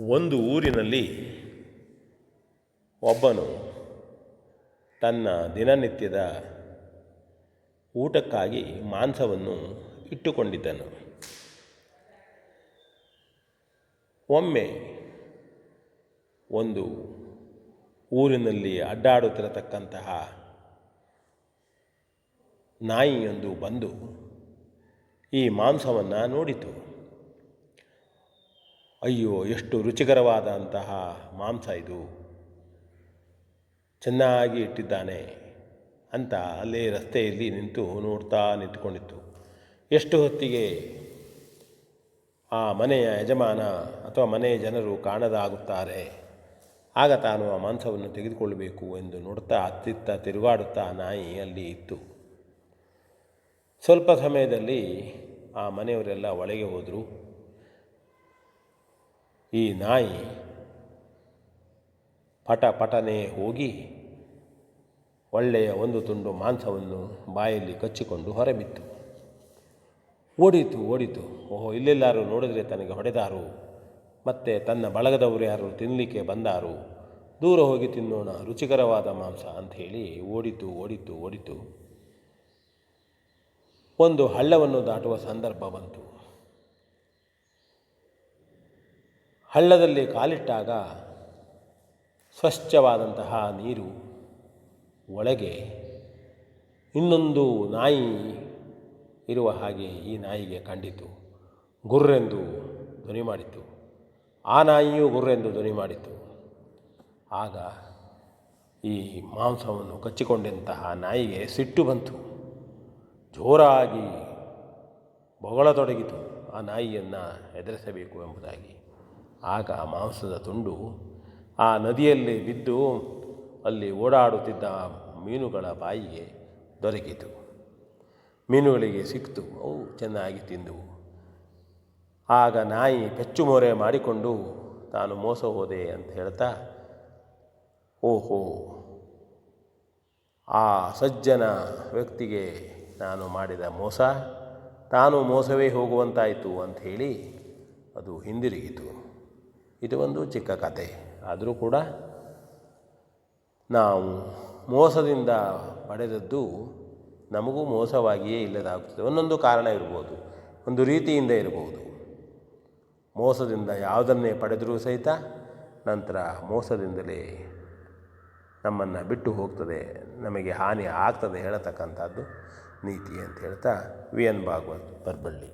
ಒಂದು ಊರಿನಲ್ಲಿ ಒಬ್ಬನು ತನ್ನ ದಿನನಿತ್ಯದ ಊಟಕ್ಕಾಗಿ ಮಾಂಸವನ್ನು ಇಟ್ಟುಕೊಂಡಿದ್ದನು. ಒಮ್ಮೆ ಒಂದು ಊರಿನಲ್ಲಿ ಅಡ್ಡಾಡುತ್ತಿರತಕ್ಕಂತಹ ನಾಯಿಯೊಂದು ಬಂದು ಈ ಮಾಂಸವನ್ನು ನೋಡಿತು. ಅಯ್ಯೋ, ಎಷ್ಟು ರುಚಿಕರವಾದಂತಹ ಮಾಂಸ ಇದು. ಚೆನ್ನಾಗಿ ಇಟ್ಟಿದ್ದಾನೆ ಅಂತ ಅಲ್ಲೇ ರಸ್ತೆಯಲ್ಲಿ ನಿಂತು ನೋಡ್ತಾ ನಿಂತುಕೊಂಡಿತ್ತು. ಎಷ್ಟು ಹೊತ್ತಿಗೆ ಆ ಮನೆಯ ಯಜಮಾನ ಅಥವಾ ಮನೆಯ ಜನರು ಕಾಣದಾಗುತ್ತಾರೆ? ಆಗ ತಾನು ಆ ಮಾಂಸವನ್ನು ತೆಗೆದುಕೊಳ್ಳಬೇಕು ಎಂದು ನೋಡ್ತಾ ಅತ್ತಿತ್ತ ತಿರುಗಾಡುತ್ತಾ ನಾಯಿ ಅಲ್ಲಿ ಇತ್ತು. ಸ್ವಲ್ಪ ಸಮಯದಲ್ಲಿ ಆ ಮನೆಯವರೆಲ್ಲ ಒಳಗೆ ಹೋದರು. ಈ ನಾಯಿ ಪಟ ಪಟನೆ ಹೋಗಿ ಒಳ್ಳೆಯ ಒಂದು ತುಂಡು ಮಾಂಸವನ್ನು ಬಾಯಲ್ಲಿ ಕಚ್ಚಿಕೊಂಡು ಹೊರಬಿತ್ತು. ಓಡಿತು ಓಡಿತು. ಓಹೋ, ಇಲ್ಲೆಲ್ಲಾರು ನೋಡಿದರೆ ತನಗೆ ಹೊಡೆದಾರು. ಮತ್ತು ತನ್ನ ಬಳಗದವರು ಯಾರು ತಿನ್ನಲಿಕ್ಕೆ ಬಂದಾರು. ದೂರ ಹೋಗಿ ತಿನ್ನೋಣ, ರುಚಿಕರವಾದ ಮಾಂಸ ಅಂಥೇಳಿ ಓಡಿತು ಓಡಿತು ಓಡಿತು. ಒಂದು ಹಳ್ಳವನ್ನು ದಾಟುವ ಸಂದರ್ಭ ಬಂತು. ಹಳ್ಳದಲ್ಲಿ ಕಾಲಿಟ್ಟಾಗ ಸ್ವಚ್ಛವಾದಂತಹ ನೀರು ಒಳಗೆ ಇನ್ನೊಂದು ನಾಯಿ ಇರುವ ಹಾಗೆ ಈ ನಾಯಿಗೆ ಕಂಡಿತು. ಗುರ್ರೆಂದು ಧ್ವನಿ ಮಾಡಿತು. ಆ ನಾಯಿಯೂ ಗುರ್ರೆಂದು ಧ್ವನಿ ಮಾಡಿತು. ಆಗ ಈ ಮಾಂಸವನ್ನು ಕಚ್ಚಿಕೊಂಡಂತಹ ನಾಯಿಗೆ ಸಿಟ್ಟು ಬಂತು. ಜೋರಾಗಿ ಬೊಗಳತೊಡಗಿತು. ಆ ನಾಯಿಯನ್ನು ಎದುರಿಸಬೇಕು ಎಂಬುದಾಗಿ. ಆಗ ಮಾಂಸದ ತುಂಡು ಆ ನದಿಯಲ್ಲಿ ಬಿದ್ದು ಅಲ್ಲಿ ಓಡಾಡುತ್ತಿದ್ದ ಮೀನುಗಳ ಬಾಯಿಗೆ ದೊರಕಿತು. ಮೀನುಗಳಿಗೆ ಸಿಕ್ತು. ಅವು ಚೆನ್ನಾಗಿ ತಿಂದವು ಆಗ ನಾಯಿ ಪೆಚ್ಚು ಮೊರೆ ಮಾಡಿಕೊಂಡು, ತಾನು ಮೋಸ ಹೋದೆ ಅಂತ ಹೇಳ್ತಾ, ಓಹೋ, ಆ ಸಜ್ಜನ ವ್ಯಕ್ತಿಗೆ ನಾನು ಮಾಡಿದ ಮೋಸ, ತಾನು ಮೋಸವೇ ಹೋಗುವಂತಾಯಿತು ಅಂಥೇಳಿ ಅದು ಹಿಂದಿರುಗಿತು. ಇದು ಒಂದು ಚಿಕ್ಕ ಕತೆ. ಆದರೂ ಕೂಡ ನಾವು ಮೋಸದಿಂದ ಪಡೆದದ್ದು ನಮಗೂ ಮೋಸವಾಗಿಯೇ ಇಲ್ಲದಾಗುತ್ತದೆ. ಒಂದೊಂದು ಕಾರಣ ಇರ್ಬೋದು, ಒಂದು ರೀತಿಯಿಂದ ಇರಬಹುದು ಮೋಸದಿಂದ ಯಾವುದನ್ನೇ ಪಡೆದರೂ ಸಹಿತ ನಂತರ ಮೋಸದಿಂದಲೇ ನಮ್ಮನ್ನು ಬಿಟ್ಟು ಹೋಗ್ತದೆ, ನಮಗೆ ಹಾನಿ ಆಗ್ತದೆ ಹೇಳತಕ್ಕಂಥದ್ದು ನೀತಿ ಅಂತ ಹೇಳ್ತಾ, ವಿ ಎನ್ ಭಾಗವತ್ ಬರ್ಬಳ್ಳಿ.